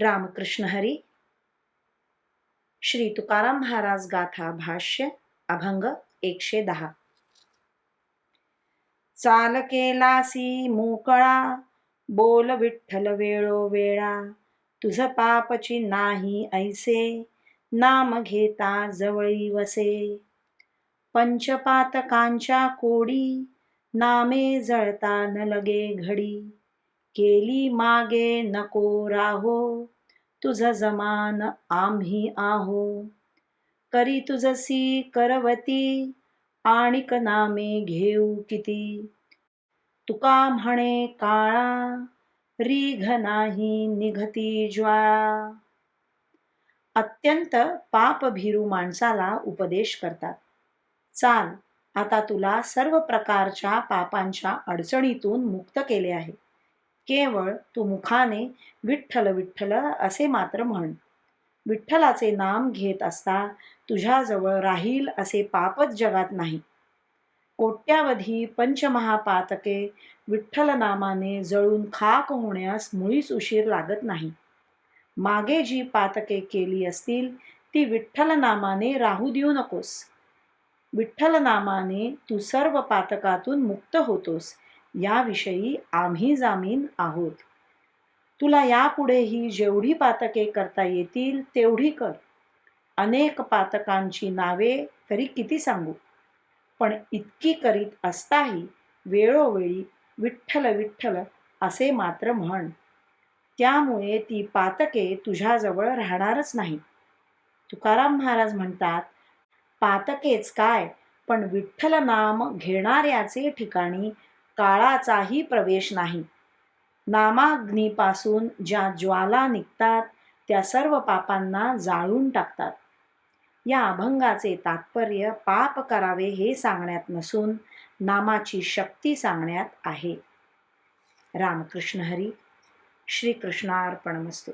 रामकृष्ण हरी। श्री तुकाराम महाराज गाथा भाष्य अभंग एकशे दहा। चाल केलासी मोकळा बोल विठ्ठल वेळो वेळा तुझ पापची नाही ऐसे नाम घेता जवळी वसे। पंचपातकांच्या कोडी नामे जळता न लगे घडी। केली मागे नको राहो. तुझ जमान आम्ही आहो. करी तुझसी करवती आणिक नामे घेऊ किती? तुका म्हणे काळा रीघ नाही निघती ज्वाळा. अत्यंत पापभिरू माणसाला उपदेश करतात. चाल आता तुला सर्व प्रकारच्या पापांच्या अडचणीतून मुक्त केले आहे. केवळ तू मुखाने विठ्ठल विठ्ठल असे मात्र म्हण. विठ्ठलाचे नाम घेत असता तुझ्याजवळ राहील असे पापच जगात नाही. कोट्यावधी पंचमहापातके विठ्ठल नामाने जळून खाक होण्यास मुळीच उशीर लागत नाही. मागे जी पातके केली असतील ती विठ्ठल नामाने राहू देऊ नकोस. विठ्ठल नामाने तू सर्व पातकातून मुक्त होतोस याविषयी आम्ही जामीन आहोत. तुला यापुढेही जेवढी पातके करता येतील तेवढी कर. अनेक पातकांची नावे तरी किती सांगू? पण इतकी करीत असताही वेळोवेळी विठ्ठल विठ्ठल असे मात्र म्हण. त्यामुळे ती पातके तुझ्याजवळ राहणारच नाही. तुकाराम महाराज म्हणतात पातकेच काय पण विठ्ठल नाम घेणाऱ्याचे ठिकाणी काळाचाही प्रवेश नाही. नामाग्नीपासून ज्या ज्वाला निघतात त्या सर्व पापांना जाळून टाकतात. या अभंगाचे तात्पर्य पाप करावे हे सांगण्यात नसून नामाची शक्ती सांगण्यात आहे. रामकृष्ण हरी श्रीकृष्णार्पणमस्तू.